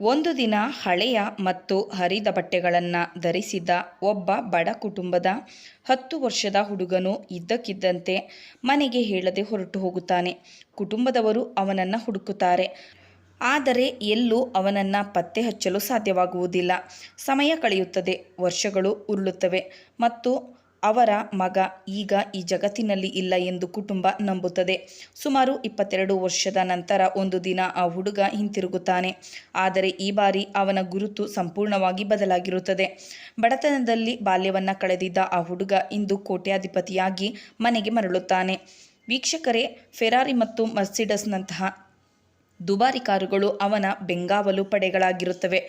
ಒಂದು ದಿನ ಹಳೆಯ ಮತ್ತು ಹರಿದ ಬಟ್ಟೆಗಳನ್ನು ಧರಿಸಿದ್ದ ಒಬ್ಬ ಬಡ ಕುಟುಂಬದ ಹತ್ತು ವರ್ಷದ ಹುಡುಗನು ಇದ್ದಕ್ಕಿದ್ದಂತೆ ಮನೆಗೆ ಹೇಳದೆ ಹೊರಟು ಹೋಗುತ್ತಾನೆ. ಕುಟುಂಬದವರು ಅವನನ್ನು ಹುಡುಕುತ್ತಾರೆ. ಆದರೆ ಎಲ್ಲೂ ಅವನನ್ನು ಪತ್ತೆ ಹಚ್ಚಲು ಸಾಧ್ಯವಾಗುವುದಿಲ್ಲ. ಸಮಯ ಕಳೆಯುತ್ತದೆ, ವರ್ಷಗಳು ಉರುಳುತ್ತವೆ ಮತ್ತು ಅವರ ಮಗ ಈಗ ಈ ಜಗತ್ತಿನಲ್ಲಿ ಇಲ್ಲ ಎಂದು ಕುಟುಂಬ ನಂಬುತ್ತದೆ. ಸುಮಾರು ಇಪ್ಪತ್ತೆರಡು ವರ್ಷದ ನಂತರ ಒಂದು ದಿನ ಆ ಹುಡುಗ ಹಿಂತಿರುಗುತ್ತಾನೆ. ಆದರೆ ಈ ಬಾರಿ ಅವನ ಗುರುತು ಸಂಪೂರ್ಣವಾಗಿ ಬದಲಾಗಿರುತ್ತದೆ. ಬಡತನದಲ್ಲಿ ಬಾಲ್ಯವನ್ನು ಕಳೆದಿದ್ದ ಆ ಹುಡುಗ ಇಂದು ಕೋಟ್ಯಾಧಿಪತಿಯಾಗಿ ಮನೆಗೆ ಮರಳುತ್ತಾನೆ. ವೀಕ್ಷಕರೇ, ಫೆರಾರಿ ಮತ್ತು ಮರ್ಸಿಡಸ್ನಂತಹ ದುಬಾರಿ ಕಾರುಗಳು ಅವನ ಬೆಂಗಾವಲು ಪಡೆಗಳಾಗಿರುತ್ತವೆ.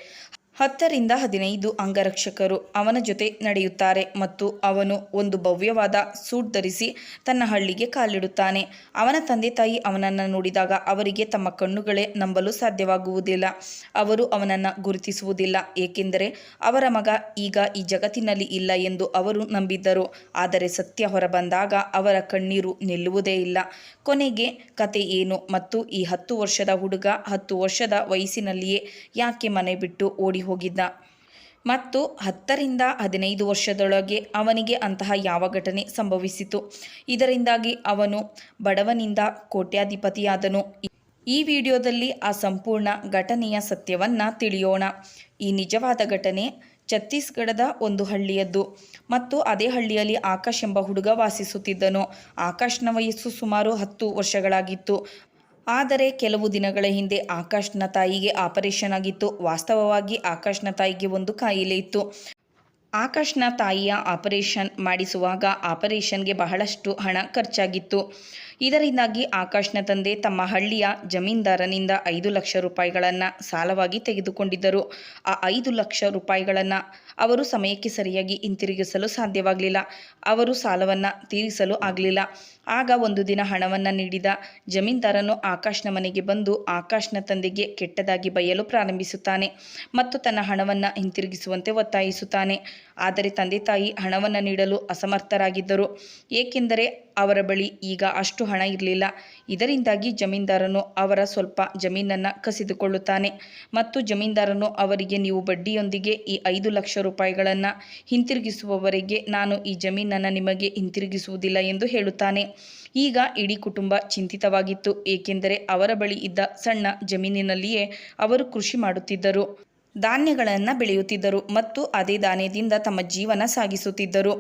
ಹತ್ತರಿಂದ ಹದಿನೈದು ಅಂಗರಕ್ಷಕರು ಅವನ ಜೊತೆ ನಡೆಯುತ್ತಾರೆ ಮತ್ತು ಅವನು ಒಂದು ಭವ್ಯವಾದ ಸೂಟ್ ಧರಿಸಿ ತನ್ನ ಹಳ್ಳಿಗೆ ಕಾಲಿಡುತ್ತಾನೆ. ಅವನ ತಂದೆ ತಾಯಿ ಅವನನ್ನು ನೋಡಿದಾಗ ಅವರಿಗೆ ತಮ್ಮ ಕಣ್ಣುಗಳೇ ನಂಬಲು ಸಾಧ್ಯವಾಗುವುದಿಲ್ಲ. ಅವರು ಅವನನ್ನು ಗುರುತಿಸುವುದಿಲ್ಲ, ಏಕೆಂದರೆ ಅವರ ಮಗ ಈಗ ಈ ಜಗತ್ತಿನಲ್ಲಿ ಇಲ್ಲ ಎಂದು ಅವರು ನಂಬಿದ್ದರು. ಆದರೆ ಸತ್ಯ ಹೊರಬಂದಾಗ ಅವರ ಕಣ್ಣೀರು ನಿಲ್ಲುವುದೇ ಇಲ್ಲ. ಕೊನೆಗೆ ಕತೆ ಏನು ಮತ್ತು ಈ ಹತ್ತು ವರ್ಷದ ಹುಡುಗ ಹತ್ತು ವರ್ಷದ ವಯಸ್ಸಿನಲ್ಲಿಯೇ ಯಾಕೆ ಮನೆ ಬಿಟ್ಟು ಓಡಿ ಹೋಗಿದ್ದ. ಮತ್ತು ಹತ್ತರಿಂದ ಹದಿನೈದು ವರ್ಷದೊಳಗೆ ಅವನಿಗೆ ಅಂತಹ ಯಾವ ಘಟನೆ ಸಂಭವಿಸಿತು. ಇದರಿಂದಾಗಿ ಅವನು ಬಡವನಿಂದ ಕೋಟ್ಯಾಧಿಪತಿಯಾದನು. ಈ ವಿಡಿಯೋದಲ್ಲಿ ಆ ಸಂಪೂರ್ಣ ಘಟನೆಯ ಸತ್ಯವನ್ನು ತಿಳಿಯೋಣ. ಈ ನಿಜವಾದ ಘಟನೆ ಛತ್ತೀಸ್ಗಢದ ಒಂದು ಹಳ್ಳಿಯದ್ದು. ಮತ್ತು ಅದೇ ಹಳ್ಳಿಯಲ್ಲಿ ಆಕಾಶ್ ಎಂಬ ಹುಡುಗ ವಾಸಿಸುತ್ತಿದ್ದನು. ಆಕಾಶ್ನ ವಯಸ್ಸು ಸುಮಾರು ಹತ್ತು ವರ್ಷಗಳಾಗಿತ್ತು. ಆದರೆ ಕೆಲವು ದಿನಗಳ ಹಿಂದೆ ಆಕಾಶ್ನ ತಾಯಿಗೆ ಆಪರೇಷನ್ ಆಗಿತ್ತು. ವಾಸ್ತವವಾಗಿ ಆಕಾಶ್ನ ತಾಯಿಗೆ ಒಂದು ಕಾಯಿಲೆ ಇತ್ತು. ಆಕಾಶ್ನ ತಾಯಿಯ ಆಪರೇಷನ್ ಮಾಡಿಸುವಾಗ ಆಪರೇಷನ್ಗೆ ಬಹಳಷ್ಟು ಹಣ ಖರ್ಚಾಗಿತ್ತು. ಇದರಿಂದಾಗಿ ಆಕಾಶ್ನ ತಂದೆ ತಮ್ಮ ಹಳ್ಳಿಯ ಜಮೀನ್ದಾರನಿಂದ ಐದು ಲಕ್ಷ ರೂಪಾಯಿಗಳನ್ನು ಸಾಲವಾಗಿ ತೆಗೆದುಕೊಂಡಿದ್ದರು. ಆ ಐದು ಲಕ್ಷ ರೂಪಾಯಿಗಳನ್ನು ಅವರು ಸಮಯಕ್ಕೆ ಸರಿಯಾಗಿ ಹಿಂತಿರುಗಿಸಲು ಸಾಧ್ಯವಾಗಲಿಲ್ಲ. ಅವರು ಸಾಲವನ್ನು ತೀರಿಸಲು ಆಗಲಿಲ್ಲ. ಆಗ ಒಂದು ದಿನ ಹಣವನ್ನು ನೀಡಿದ ಜಮೀನ್ದಾರನು ಆಕಾಶ್ನ ಮನೆಗೆ ಬಂದು ಆಕಾಶ್ನ ತಂದೆಗೆ ಕೆಟ್ಟದಾಗಿ ಬಯ್ಯಲು ಪ್ರಾರಂಭಿಸುತ್ತಾನೆ ಮತ್ತು ತನ್ನ ಹಣವನ್ನು ಹಿಂತಿರುಗಿಸುವಂತೆ ಒತ್ತಾಯಿಸುತ್ತಾನೆ. ಆದರೆ ತಂದೆ ತಾಯಿ ಹಣವನ್ನು ನೀಡಲು ಅಸಮರ್ಥರಾಗಿದ್ದರು. ಏಕೆಂದರೆ ಅವರ ಬಳಿ ಈಗ ಅಷ್ಟು ಹಣ ಇರಲಿಲ್ಲ. ಇದರಿಂದಾಗಿ ಜಮೀನ್ದಾರನು ಅವರ ಸ್ವಲ್ಪ ಜಮೀನನ್ನು ಕಸಿದುಕೊಳ್ಳುತ್ತಾನೆ ಮತ್ತು ಜಮೀನ್ದಾರನು ಅವರಿಗೆ ನೀವು ಬಡ್ಡಿಯೊಂದಿಗೆ ಈ ಐದು ಲಕ್ಷ ರೂಪಾಯಿಗಳನ್ನು ಹಿಂತಿರುಗಿಸುವವರೆಗೆ ನಾನು ಈ ಜಮೀನನ್ನು ನಿಮಗೆ ಹಿಂತಿರುಗಿಸುವುದಿಲ್ಲ ಎಂದು ಹೇಳುತ್ತಾನೆ. ಈಗ ಇಡೀ ಕುಟುಂಬ ಚಿಂತಿತವಾಗಿತ್ತು, ಏಕೆಂದರೆ ಅವರ ಬಳಿ ಇದ್ದ ಸಣ್ಣ ಜಮೀನಿನಲ್ಲಿಯೇ ಅವರು ಕೃಷಿ ಮಾಡುತ್ತಿದ್ದರು. ಧಾನ್ಯಗಳನ್ನು ಬೆಳೆಯುತ್ತಿದ್ದರು ಮತ್ತು ಅದೇ ಧಾನ್ಯದಿಂದ ತಮ್ಮ ಜೀವನ ಸಾಗಿಸುತ್ತಿದ್ದರು.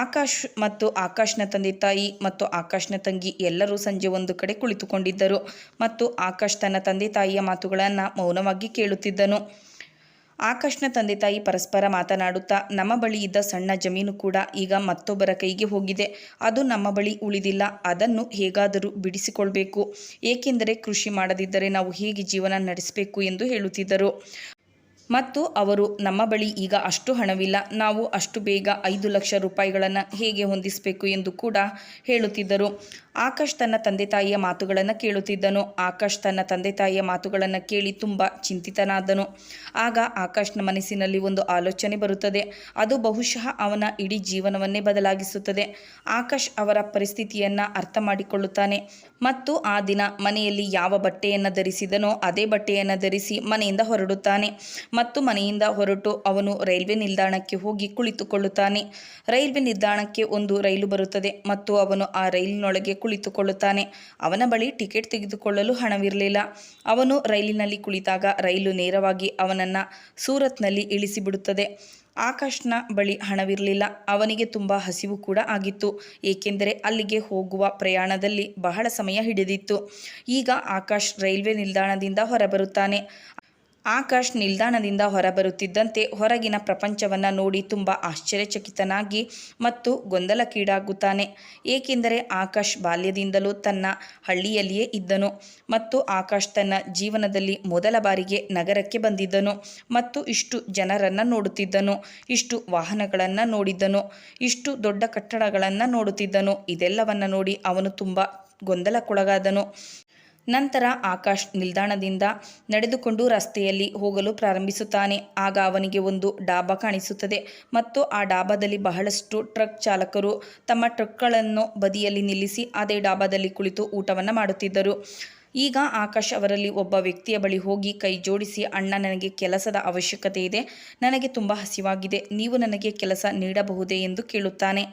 ಆಕಾಶ್ ಮತ್ತು ಆಕಾಶ್ನ ತಂದೆ ತಾಯಿ ಮತ್ತು ಆಕಾಶ್ನ ತಂಗಿ ಎಲ್ಲರೂ ಸಂಜೆ ಒಂದು ಕಡೆ ಕುಳಿತುಕೊಂಡಿದ್ದರು ಮತ್ತು ಆಕಾಶ್ ತನ್ನ ತಂದೆ ತಾಯಿಯ ಮಾತುಗಳನ್ನು ಮೌನವಾಗಿ ಕೇಳುತ್ತಿದ್ದನು. ಆಕಾಶ್ನ ತಂದೆ ತಾಯಿ ಪರಸ್ಪರ ಮಾತನಾಡುತ್ತಾ, ನಮ್ಮ ಬಳಿ ಇದ್ದ ಸಣ್ಣ ಜಮೀನು ಕೂಡ ಈಗ ಮತ್ತೊಬ್ಬರ ಕೈಗೆ ಹೋಗಿದೆ. ಅದು ನಮ್ಮ ಬಳಿ ಉಳಿದಿಲ್ಲ. ಅದನ್ನು ಹೇಗಾದರೂ ಬಿಡಿಸಿಕೊಳ್ಬೇಕು. ಏಕೆಂದರೆ ಕೃಷಿ ಮಾಡದಿದ್ದರೆ ನಾವು ಹೇಗೆ ಜೀವನ ನಡೆಸಬೇಕು ಎಂದು ಹೇಳುತ್ತಿದ್ದರು. ಮತ್ತು ಅವರು, ನಮ್ಮ ಬಳಿ ಈಗ ಅಷ್ಟು ಹಣವಿಲ್ಲ. ನಾವು ಅಷ್ಟು ಬೇಗ ಐದು ಲಕ್ಷ ರೂಪಾಯಿಗಳನ್ನು ಹೇಗೆ ಹೊಂದಿಸಬೇಕು ಎಂದು ಕೂಡ ಹೇಳುತ್ತಿದ್ದರು. ಆಕಾಶ್ ತನ್ನ ತಂದೆ ತಾಯಿಯ ಮಾತುಗಳನ್ನು ಕೇಳುತ್ತಿದ್ದನು. ಆಕಾಶ್ ತನ್ನ ತಂದೆ ತಾಯಿಯ ಮಾತುಗಳನ್ನು ಕೇಳಿ ತುಂಬ ಚಿಂತಿತನಾದನು. ಆಗ ಆಕಾಶ್ನ ಮನಸ್ಸಿನಲ್ಲಿ ಒಂದು ಆಲೋಚನೆ ಬರುತ್ತದೆ. ಅದು ಬಹುಶಃ ಅವನ ಇಡೀ ಜೀವನವನ್ನೇ ಬದಲಾಗಿಸುತ್ತದೆ. ಆಕಾಶ್ ಅವರ ಪರಿಸ್ಥಿತಿಯನ್ನು ಅರ್ಥ ಮಾಡಿಕೊಳ್ಳುತ್ತಾನೆ. ಮತ್ತು ಆ ದಿನ ಮನೆಯಲ್ಲಿ ಯಾವ ಬಟ್ಟೆಯನ್ನು ಧರಿಸಿದನೋ ಅದೇ ಬಟ್ಟೆಯನ್ನು ಧರಿಸಿ ಮನೆಯಿಂದ ಹೊರಡುತ್ತಾನೆ. ಮತ್ತು ಮನೆಯಿಂದ ಹೊರಟು ಅವನು ರೈಲ್ವೆ ನಿಲ್ದಾಣಕ್ಕೆ ಹೋಗಿ ಕುಳಿತುಕೊಳ್ಳುತ್ತಾನೆ. ರೈಲ್ವೆ ನಿಲ್ದಾಣಕ್ಕೆ ಒಂದು ರೈಲು ಬರುತ್ತದೆ. ಮತ್ತು ಅವನು ಆ ರೈಲಿನೊಳಗೆ ಕುಳಿತುಕೊಳ್ಳುತ್ತಾನೆ. ಅವನ ಬಳಿ ಟಿಕೆಟ್ ತೆಗೆದುಕೊಳ್ಳಲು ಹಣವಿರಲಿಲ್ಲ. ಅವನು ರೈಲಿನಲ್ಲಿ ಕುಳಿತಾಗ ರೈಲು ನೇರವಾಗಿ ಅವನನ್ನು ಸೂರತ್ನಲ್ಲಿ ಇಳಿಸಿಬಿಡುತ್ತದೆ. ಆಕಾಶ್ನ ಬಳಿ ಹಣವಿರಲಿಲ್ಲ. ಅವನಿಗೆ ತುಂಬ ಹಸಿವು ಕೂಡ ಆಗಿತ್ತು. ಏಕೆಂದರೆ ಅಲ್ಲಿಗೆ ಹೋಗುವ ಪ್ರಯಾಣದಲ್ಲಿ ಬಹಳ ಸಮಯ ಹಿಡಿದಿತ್ತು. ಈಗ ಆಕಾಶ್ ರೈಲ್ವೆ ನಿಲ್ದಾಣದಿಂದ ಹೊರಬರುತ್ತಾನೆ. ಆಕಾಶ್ ನಿಲ್ದಾಣದಿಂದ ಹೊರಬರುತ್ತಿದ್ದಂತೆ ಹೊರಗಿನ ಪ್ರಪಂಚವನ್ನು ನೋಡಿ ತುಂಬ ಆಶ್ಚರ್ಯಚಕಿತನಾಗಿ ಮತ್ತು ಗೊಂದಲಕ್ಕೀಡಾಗುತ್ತಾನೆ. ಏಕೆಂದರೆ ಆಕಾಶ್ ಬಾಲ್ಯದಿಂದಲೂ ತನ್ನ ಹಳ್ಳಿಯಲ್ಲಿಯೇ ಇದ್ದನು ಮತ್ತು ಆಕಾಶ್ ತನ್ನ ಜೀವನದಲ್ಲಿ ಮೊದಲ ಬಾರಿಗೆ ನಗರಕ್ಕೆ ಬಂದಿದ್ದನು ಮತ್ತು ಇಷ್ಟು ಜನರನ್ನು ನೋಡುತ್ತಿದ್ದನು, ಇಷ್ಟು ವಾಹನಗಳನ್ನು ನೋಡಿದ್ದನು, ಇಷ್ಟು ದೊಡ್ಡ ಕಟ್ಟಡಗಳನ್ನು ನೋಡುತ್ತಿದ್ದನು. ಇದೆಲ್ಲವನ್ನು ನೋಡಿ ಅವನು ತುಂಬ ಗೊಂದಲಕ್ಕೊಳಗಾದನು. ನಂತರ ಆಕಾಶ್ ನಿಲ್ದಾಣದಿಂದ ನಡೆದುಕೊಂಡು ರಸ್ತೆಯಲ್ಲಿ ಹೋಗಲು ಪ್ರಾರಂಭಿಸುತ್ತಾನೆ. ಆಗ ಅವನಿಗೆ ಒಂದು ಡಾಬಾ ಕಾಣಿಸುತ್ತದೆ ಮತ್ತು ಆ ಡಾಬಾದಲ್ಲಿ ಬಹಳಷ್ಟು ಟ್ರಕ್ ಚಾಲಕರು ತಮ್ಮ ಟ್ರಕ್ಗಳನ್ನು ಬದಿಯಲ್ಲಿ ನಿಲ್ಲಿಸಿ ಅದೇ ಡಾಬಾದಲ್ಲಿ ಕುಳಿತು ಊಟವನ್ನು ಮಾಡುತ್ತಿದ್ದರು. ಈಗ ಆಕಾಶ್ ಅವರಲ್ಲಿ ಒಬ್ಬ ವ್ಯಕ್ತಿಯ ಬಳಿ ಹೋಗಿ ಕೈ ಜೋಡಿಸಿ, ಅಣ್ಣ, ನನಗೆ ಕೆಲಸದ ಅವಶ್ಯಕತೆ ಇದೆ. ನನಗೆ ತುಂಬ ಹಸಿವಾಗಿದೆ. ನೀವು ನನಗೆ ಕೆಲಸ ನೀಡಬಹುದೇ? ಎಂದು ಕೇಳುತ್ತಾನೆ.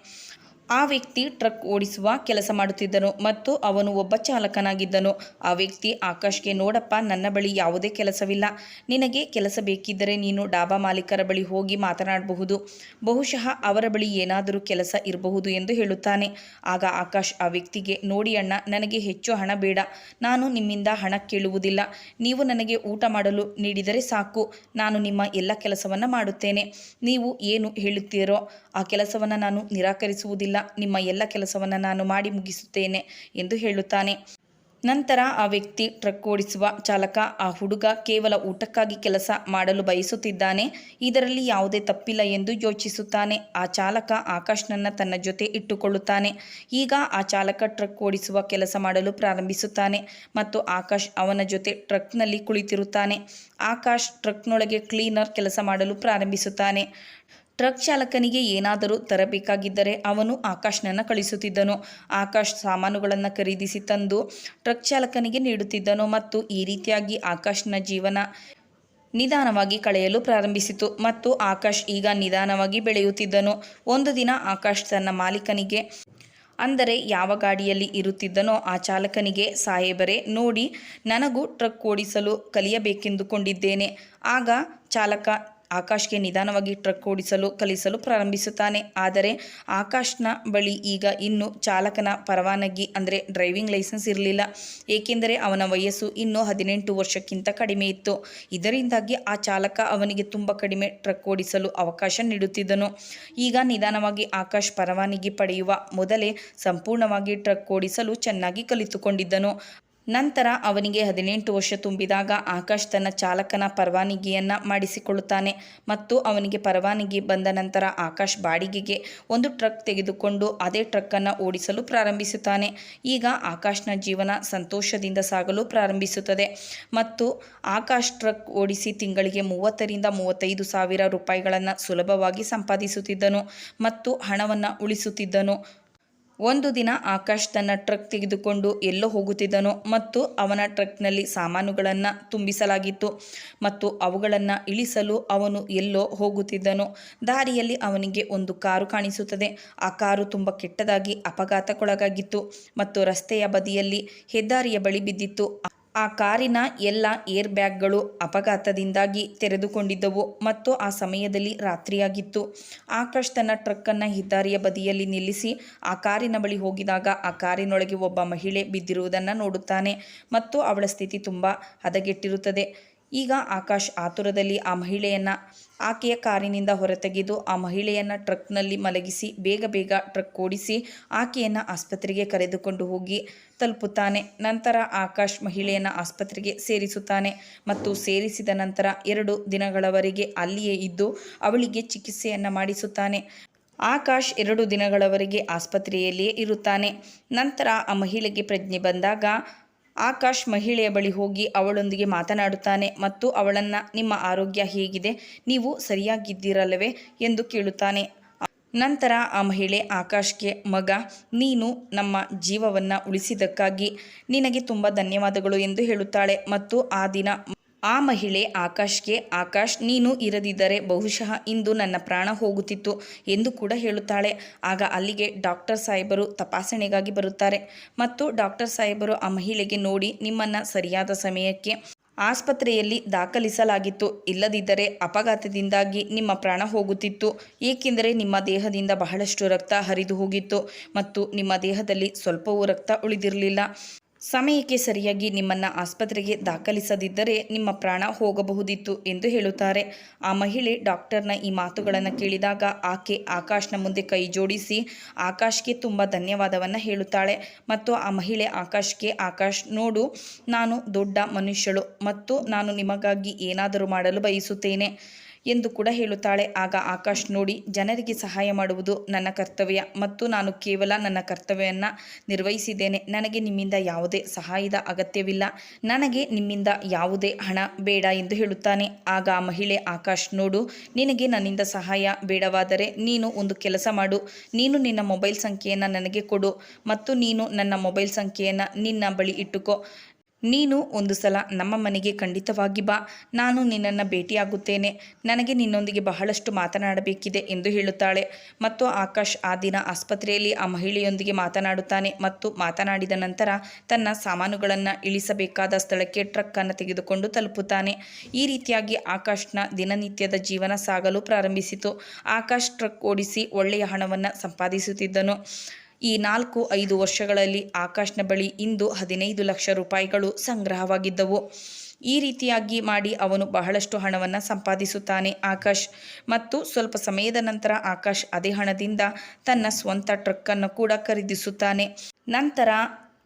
ಆ ವ್ಯಕ್ತಿ ಟ್ರಕ್ ಓಡಿಸುವ ಕೆಲಸ ಮಾಡುತ್ತಿದ್ದನು ಮತ್ತು ಅವನು ಒಬ್ಬ ಚಾಲಕನಾಗಿದ್ದನು. ಆ ವ್ಯಕ್ತಿ ಆಕಾಶ್ಗೆ, ನೋಡಪ್ಪ, ನನ್ನ ಬಳಿ ಯಾವುದೇ ಕೆಲಸವಿಲ್ಲ. ನಿನಗೆ ಕೆಲಸ ಬೇಕಿದ್ದರೆ ನೀನು ಡಾಬಾ ಮಾಲೀಕರ ಬಳಿ ಹೋಗಿ ಮಾತನಾಡಬಹುದು. ಬಹುಶಃ ಅವರ ಬಳಿ ಏನಾದರೂ ಕೆಲಸ ಇರಬಹುದು ಎಂದು ಹೇಳುತ್ತಾನೆ. ಆಗ ಆಕಾಶ್ ಆ ವ್ಯಕ್ತಿಗೆ, ನೋಡಿ ಅಣ್ಣ, ನನಗೆ ಹೆಚ್ಚು ಹಣ ಬೇಡ. ನಾನು ನಿಮ್ಮಿಂದ ಹಣ ಕೇಳುವುದಿಲ್ಲ. ನೀವು ನನಗೆ ಊಟ ಮಾಡಲು ನೀಡಿದರೆ ಸಾಕು. ನಾನು ನಿಮ್ಮ ಎಲ್ಲ ಕೆಲಸವನ್ನು ಮಾಡುತ್ತೇನೆ. ನೀವು ಏನು ಹೇಳುತ್ತೀರೋ ಆ ಕೆಲಸವನ್ನು ನಾನು ನಿರಾಕರಿಸುವುದಿಲ್ಲ. ನಿಮ್ಮ ಎಲ್ಲ ಕೆಲಸವನ್ನು ನಾನು ಮಾಡಿ ಮುಗಿಸುತ್ತೇನೆ ಎಂದು ಹೇಳುತ್ತಾನೆ. ನಂತರ ಆ ವ್ಯಕ್ತಿ ಟ್ರಕ್ ಓಡಿಸುವ ಚಾಲಕ ಆ ಹುಡುಗ ಕೇವಲ ಊಟಕ್ಕಾಗಿ ಕೆಲಸ ಮಾಡಲು ಬಯಸುತ್ತಿದ್ದಾನೆ. ಇದರಲ್ಲಿ ಯಾವುದೇ ತಪ್ಪಿಲ್ಲ ಎಂದು ಯೋಚಿಸುತ್ತಾನೆ. ಆ ಚಾಲಕ ಆಕಾಶ್ನನ್ನ ತನ್ನ ಜೊತೆ ಇಟ್ಟುಕೊಳ್ಳುತ್ತಾನೆ. ಈಗ ಆ ಚಾಲಕ ಟ್ರಕ್ ಓಡಿಸುವ ಕೆಲಸ ಮಾಡಲು ಪ್ರಾರಂಭಿಸುತ್ತಾನೆ ಮತ್ತು ಆಕಾಶ್ ಅವನ ಜೊತೆ ಟ್ರಕ್ನಲ್ಲಿ ಕುಳಿತಿರುತ್ತಾನೆ. ಆಕಾಶ್ ಟ್ರಕ್ನೊಳಗೆ ಕ್ಲೀನರ್ ಕೆಲಸ ಮಾಡಲು ಪ್ರಾರಂಭಿಸುತ್ತಾನೆ. ಟ್ರಕ್ ಚಾಲಕನಿಗೆ ಏನಾದರೂ ತರಬೇಕಾಗಿದ್ದರೆ ಅವನು ಆಕಾಶ್ನನ್ನು ಕಳಿಸುತ್ತಿದ್ದನು. ಆಕಾಶ್ ಸಾಮಾನುಗಳನ್ನು ಖರೀದಿಸಿ ತಂದು ಟ್ರಕ್ ಚಾಲಕನಿಗೆ ನೀಡುತ್ತಿದ್ದನು ಮತ್ತು ಈ ರೀತಿಯಾಗಿ ಆಕಾಶ್ನ ಜೀವನ ನಿಧಾನವಾಗಿ ಕಳೆಯಲು ಪ್ರಾರಂಭಿಸಿತು ಮತ್ತು ಆಕಾಶ್ ಈಗ ನಿಧಾನವಾಗಿ ಬೆಳೆಯುತ್ತಿದ್ದನು. ಒಂದು ದಿನ ಆಕಾಶ್ ತನ್ನ ಮಾಲೀಕನಿಗೆ, ಅಂದರೆ ಯಾವ ಗಾಡಿಯಲ್ಲಿ ಇರುತ್ತಿದ್ದನೋ ಆ ಚಾಲಕನಿಗೆ, ಸಾಹೇಬರೇ, ನೋಡಿ ನನಗೂ ಟ್ರಕ್ ಓಡಿಸಲು ಕಲಿಯಬೇಕೆಂದುಕೊಂಡಿದ್ದೇನೆ. ಆಗ ಚಾಲಕ ಆಕಾಶ್ಗೆ ನಿಧಾನವಾಗಿ ಟ್ರಕ್ ಓಡಿಸಲು, ಕಲಿಸಲು ಪ್ರಾರಂಭಿಸುತ್ತಾನೆ. ಆದರೆ ಆಕಾಶ್ನ ಬಳಿ ಈಗ ಇನ್ನು ಚಾಲಕನ ಪರವಾನಗಿ, ಅಂದರೆ ಡ್ರೈವಿಂಗ್ ಲೈಸೆನ್ಸ್ ಇರಲಿಲ್ಲ. ಏಕೆಂದರೆ ಅವನ ವಯಸ್ಸು ಇನ್ನೂ ಹದಿನೆಂಟು ವರ್ಷಕ್ಕಿಂತ ಕಡಿಮೆ ಇತ್ತು. ಇದರಿಂದಾಗಿ ಆ ಚಾಲಕ ಅವನಿಗೆ ತುಂಬ ಕಡಿಮೆ ಟ್ರಕ್ ಓಡಿಸಲು ಅವಕಾಶ ನೀಡುತ್ತಿದ್ದನು. ಈಗ ನಿಧಾನವಾಗಿ ಆಕಾಶ್ ಪರವಾನಗಿ ಪಡೆಯುವ ಮೊದಲೇ ಸಂಪೂರ್ಣವಾಗಿ ಟ್ರಕ್ ಓಡಿಸಲು ಚೆನ್ನಾಗಿ ಕಲಿತುಕೊಂಡಿದ್ದನು. ನಂತರ ಅವನಿಗೆ ಹದಿನೆಂಟು ವರ್ಷ ತುಂಬಿದಾಗ ಆಕಾಶ್ ತನ್ನ ಚಾಲಕನ ಪರವಾನಗಿಯನ್ನು ಮಾಡಿಸಿಕೊಳ್ಳುತ್ತಾನೆ ಮತ್ತು ಅವನಿಗೆ ಪರವಾನಗಿ ಬಂದ ನಂತರ ಆಕಾಶ್ ಬಾಡಿಗೆಗೆ ಒಂದು ಟ್ರಕ್ ತೆಗೆದುಕೊಂಡು ಅದೇ ಟ್ರಕ್ಕನ್ನು ಓಡಿಸಲು ಪ್ರಾರಂಭಿಸುತ್ತಾನೆ. ಈಗ ಆಕಾಶ್ನ ಜೀವನ ಸಂತೋಷದಿಂದ ಸಾಗಲು ಪ್ರಾರಂಭಿಸುತ್ತದೆ ಮತ್ತು ಆಕಾಶ್ ಟ್ರಕ್ ಓಡಿಸಿ ತಿಂಗಳಿಗೆ ಮೂವತ್ತರಿಂದ ಮೂವತ್ತೈದು ಸಾವಿರ ರೂಪಾಯಿಗಳನ್ನು ಸುಲಭವಾಗಿ ಸಂಪಾದಿಸುತ್ತಿದ್ದನು ಮತ್ತು ಹಣವನ್ನು ಉಳಿಸುತ್ತಿದ್ದನು. ಒಂದು ದಿನ ಆಕಾಶ್ ತನ್ನ ಟ್ರಕ್ ತೆಗೆದುಕೊಂಡು ಎಲ್ಲೋ ಹೋಗುತ್ತಿದ್ದನು ಮತ್ತು ಅವನ ಟ್ರಕ್ನಲ್ಲಿ ಸಾಮಾನುಗಳನ್ನು ತುಂಬಿಸಲಾಗಿತ್ತು ಮತ್ತು ಅವುಗಳನ್ನು ಇಳಿಸಲು ಅವನು ಎಲ್ಲೋ ಹೋಗುತ್ತಿದ್ದನು, ದಾರಿಯಲ್ಲಿ ಅವನಿಗೆ ಒಂದು ಕಾರು ಕಾಣಿಸುತ್ತದೆ. ಆ ಕಾರು ತುಂಬ ಕೆಟ್ಟದಾಗಿ ಅಪಘಾತಕ್ಕೊಳಗಾಗಿತ್ತು ಮತ್ತು ರಸ್ತೆಯ ಬದಿಯಲ್ಲಿ ಹೆದ್ದಾರಿಯ ಬಳಿ ಬಿದ್ದಿತ್ತು. ಆ ಕಾರಿನ ಎಲ್ಲ ಏರ್ ಬ್ಯಾಗ್ಗಳು ಅಪಘಾತದಿಂದಾಗಿ ತೆರೆದುಕೊಂಡಿದ್ದವು ಮತ್ತು ಆ ಸಮಯದಲ್ಲಿ ರಾತ್ರಿಯಾಗಿತ್ತು. ಆಕಾಶ್ ತನ್ನ ಟ್ರಕ್ಕನ್ನು ಹೆದ್ದಾರಿಯ ಬದಿಯಲ್ಲಿ ನಿಲ್ಲಿಸಿ ಆ ಕಾರಿನ ಬಳಿ ಹೋಗಿದಾಗ ಆ ಕಾರಿನೊಳಗೆ ಒಬ್ಬ ಮಹಿಳೆ ಬಿದ್ದಿರುವುದನ್ನು ನೋಡುತ್ತಾನೆ ಮತ್ತು ಅವಳ ಸ್ಥಿತಿ ತುಂಬ ಹದಗೆಟ್ಟಿರುತ್ತದೆ. ಈಗ ಆಕಾಶ್ ಆತುರದಲ್ಲಿ ಆ ಮಹಿಳೆಯನ್ನು ಆಕೆಯ ಕಾರಿನಿಂದ ಹೊರತೆಗೆದು ಆ ಮಹಿಳೆಯನ್ನು ಟ್ರಕ್ನಲ್ಲಿ ಮಲಗಿಸಿ, ಬೇಗ ಬೇಗ ಟ್ರಕ್ ಓಡಿಸಿ ಆಕೆಯನ್ನು ಆಸ್ಪತ್ರೆಗೆ ಕರೆದುಕೊಂಡು ಹೋಗಿ ತಲುಪುತ್ತಾನೆ. ನಂತರ ಆಕಾಶ್ ಮಹಿಳೆಯನ್ನು ಆಸ್ಪತ್ರೆಗೆ ಸೇರಿಸುತ್ತಾನೆ ಮತ್ತು ಸೇರಿಸಿದ ನಂತರ ಎರಡು ದಿನಗಳವರೆಗೆ ಅಲ್ಲಿಯೇ ಇದ್ದು ಅವಳಿಗೆ ಚಿಕಿತ್ಸೆಯನ್ನು ಮಾಡಿಸುತ್ತಾನೆ. ಆಕಾಶ್ ಎರಡು ದಿನಗಳವರೆಗೆ ಆಸ್ಪತ್ರೆಯಲ್ಲಿಯೇ ಇರುತ್ತಾನೆ. ನಂತರ ಆ ಮಹಿಳೆಗೆ ಪ್ರಜ್ಞೆ ಬಂದಾಗ ಆಕಾಶ್ ಮಹಿಳೆಯ ಬಳಿ ಹೋಗಿ ಅವಳೊಂದಿಗೆ ಮಾತನಾಡುತ್ತಾನೆ ಮತ್ತು ಅವಳನ್ನು, ನಿಮ್ಮ ಆರೋಗ್ಯ ಹೇಗಿದೆ? ನೀವು ಸರಿಯಾಗಿದ್ದೀರಲ್ಲವೇ? ಎಂದು ಕೇಳುತ್ತಾನೆ. ನಂತರ ಆ ಮಹಿಳೆ ಆಕಾಶ್ಗೆ, ಮಗ, ನೀನು ನಮ್ಮ ಜೀವವನ್ನು ಉಳಿಸಿದ್ದಕ್ಕಾಗಿ ನಿನಗೆ ತುಂಬ ಧನ್ಯವಾದಗಳು ಎಂದು ಹೇಳುತ್ತಾಳೆ ಮತ್ತು ಆ ದಿನ ಆ ಮಹಿಳೆ ಆಕಾಶ್ಗೆ, ಆಕಾಶ್, ನೀನು ಇರದಿದ್ದರೆ ಬಹುಶಃ ಇಂದು ನನ್ನ ಪ್ರಾಣ ಹೋಗುತ್ತಿತ್ತು ಎಂದು ಕೂಡ ಹೇಳುತ್ತಾಳೆ. ಆಗ ಅಲ್ಲಿಗೆ ಡಾಕ್ಟರ್ ಸಾಹೇಬರು ತಪಾಸಣೆಗಾಗಿ ಬರುತ್ತಾರೆ. ಮತ್ತು ಡಾಕ್ಟರ್ ಸಾಹೇಬರು ಆ ಮಹಿಳೆಗೆ ನೋಡಿ, ನಿಮ್ಮನ್ನು ಸರಿಯಾದ ಸಮಯಕ್ಕೆ ಆಸ್ಪತ್ರೆಯಲ್ಲಿ ದಾಖಲಿಸಲಾಗಿತ್ತು. ಇಲ್ಲದಿದ್ದರೆ ಅಪಘಾತದಿಂದಾಗಿ ನಿಮ್ಮ ಪ್ರಾಣ ಹೋಗುತ್ತಿತ್ತು. ಏಕೆಂದರೆ ನಿಮ್ಮ ದೇಹದಿಂದ ಬಹಳಷ್ಟು ರಕ್ತ ಹರಿದು ಹೋಗಿತ್ತು. ಮತ್ತು ನಿಮ್ಮ ದೇಹದಲ್ಲಿ ಸ್ವಲ್ಪವೂ ರಕ್ತ ಉಳಿದಿರಲಿಲ್ಲ. ಸಮಯಕ್ಕೆ ಸರಿಯಾಗಿ ನಿಮ್ಮನ್ನು ಆಸ್ಪತ್ರೆಗೆ ದಾಖಲಿಸದಿದ್ದರೆ ನಿಮ್ಮ ಪ್ರಾಣ ಹೋಗಬಹುದಿತ್ತು ಎಂದು ಹೇಳುತ್ತಾರೆ. ಆ ಮಹಿಳೆ ಡಾಕ್ಟರ್ನ ಈ ಮಾತುಗಳನ್ನು ಕೇಳಿದಾಗ ಆಕೆ ಆಕಾಶ್ನ ಮುಂದೆ ಕೈ ಜೋಡಿಸಿ, ಆಕಾಶ್ಗೆ ತುಂಬ ಧನ್ಯವಾದವನ್ನು ಹೇಳುತ್ತಾಳೆ. ಮತ್ತು ಆ ಮಹಿಳೆ ಆಕಾಶ್ಗೆ, ಆಕಾಶ್, ನೋಡು, ನಾನು ದೊಡ್ಡ ಮನುಷ್ಯಳು ಮತ್ತು ನಾನು ನಿಮಗಾಗಿ ಏನಾದರೂ ಮಾಡಲು ಬಯಸುತ್ತೇನೆ. ಎಂದು ಕೂಡ ಹೇಳುತ್ತಾಳೆ. ಆಗ ಆಕಾಶ್ ನೋಡಿ, ಜನರಿಗೆ ಸಹಾಯ ಮಾಡುವುದು ನನ್ನ ಕರ್ತವ್ಯ ಮತ್ತು ನಾನು ಕೇವಲ ನನ್ನ ಕರ್ತವ್ಯವನ್ನು ನಿರ್ವಹಿಸಿದ್ದೇನೆ. ನನಗೆ ನಿಮ್ಮಿಂದ ಯಾವುದೇ ಸಹಾಯದ ಅಗತ್ಯವಿಲ್ಲ. ನನಗೆ ನಿಮ್ಮಿಂದ ಯಾವುದೇ ಹಣ ಬೇಡ ಎಂದು ಹೇಳುತ್ತಾನೆ. ಆಗ ಮಹಿಳೆ ಆಕಾಶ್ ನೋಡು, ನಿನಗೆ ನನ್ನಿಂದ ಸಹಾಯ ಬೇಡವಾದರೆ ನೀನು ಒಂದು ಕೆಲಸ ಮಾಡು. ನೀನು ನಿನ್ನ ಮೊಬೈಲ್ ಸಂಖ್ಯೆಯನ್ನು ನನಗೆ ಕೊಡು ಮತ್ತು ನೀನು ನನ್ನ ಮೊಬೈಲ್ ಸಂಖ್ಯೆಯನ್ನು ನಿನ್ನ ಬಳಿ ಇಟ್ಟುಕೋ. ನೀನು ಒಂದು ಸಲ ನಮ್ಮ ಮನೆಗೆ ಖಂಡಿತವಾಗಿ ಬಾ. ನಾನು ನಿನ್ನನ್ನು ಭೇಟಿಯಾಗುತ್ತೇನೆ. ನನಗೆ ನಿನ್ನೊಂದಿಗೆ ಬಹಳಷ್ಟು ಮಾತನಾಡಬೇಕಿದೆ ಎಂದು ಹೇಳುತ್ತಾಳೆ. ಮತ್ತು ಆಕಾಶ್ ಆ ದಿನ ಆಸ್ಪತ್ರೆಯಲ್ಲಿ ಆ ಮಹಿಳೆಯೊಂದಿಗೆ ಮಾತನಾಡುತ್ತಾನೆ ಮತ್ತು ಮಾತನಾಡಿದ ನಂತರ ತನ್ನ ಸಾಮಾನುಗಳನ್ನು ಇಳಿಸಬೇಕಾದ ಸ್ಥಳಕ್ಕೆ ಟ್ರಕ್ಕನ್ನು ತೆಗೆದುಕೊಂಡು ತಲುಪುತ್ತಾನೆ. ಈ ರೀತಿಯಾಗಿ ಆಕಾಶ್ನ ದಿನನಿತ್ಯದ ಜೀವನ ಸಾಗಲು ಪ್ರಾರಂಭಿಸಿತು. ಆಕಾಶ್ ಟ್ರಕ್ ಓಡಿಸಿ ಒಳ್ಳೆಯ ಹಣವನ್ನು ಸಂಪಾದಿಸುತ್ತಿದ್ದನು. ಈ ನಾಲ್ಕು ಐದು ವರ್ಷಗಳಲ್ಲಿ ಆಕಾಶ್ನ ಬಳಿ ಇಂದು ಹದಿನೈದು ಲಕ್ಷ ರೂಪಾಯಿಗಳು ಸಂಗ್ರಹವಾಗಿದ್ದವು. ಈ ರೀತಿಯಾಗಿ ಮಾಡಿ ಅವನು ಬಹಳಷ್ಟು ಹಣವನ್ನು ಸಂಪಾದಿಸುತ್ತಾನೆ ಆಕಾಶ್. ಮತ್ತು ಸ್ವಲ್ಪ ಸಮಯದ ನಂತರ ಆಕಾಶ್ ಅದೇ ಹಣದಿಂದ ತನ್ನ ಸ್ವಂತ ಟ್ರಕ್ಕನ್ನು ಕೂಡ ಖರೀದಿಸುತ್ತಾನೆ. ನಂತರ